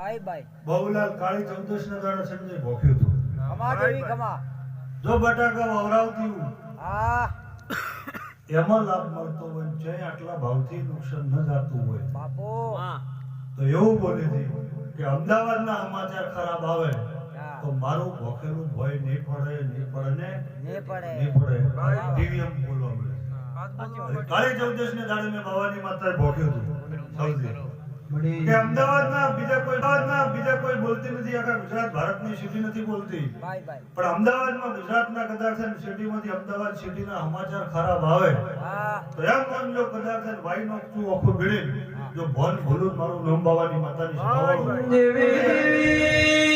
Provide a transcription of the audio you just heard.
ભાઈ ભાઈ બહુલાલ કાળી ચૌદશ ના દાડે સંજય ભોખ્યું હતું. ખમા જેવી ખમા જો બટાકા વવરાવતી હું હા. એમાં લાભ મળતો હોય જય આટલા ભાવથી નુકસાન ન જાતું હોય. બાપો. તો એવું બોલે છે કે અમદાવાદના સમાચાર ખરાબ આવે તો મારું ભોખેલું ભય નહીં પડે નહીં પડે ને? નહીં પડે. નહીં પડે ટીવી એમ બોલવા મળે. કાળી ચૌદશ ને દાડે મેં ભવાની માતા ભોખ્યું હતું. સૌથી કે અમદાવાદના બીજા કોઈ અમદાવાદના બીજા કોઈ બોલતી નથી આખા ગુજરાત ભારતની સિટી નથી બોલતી. પણ અમદાવાદમાં ગુજરાતના કદાચ સિટીમાંથી અમદાવાદ સિટીના સમાચાર ખરાબ આવે તો એમ માનજો કદાચ વાઈ નો તું આખું ભીડી જો ભોન ભોલું મારું નોમ બાવાની માતાની દેવી.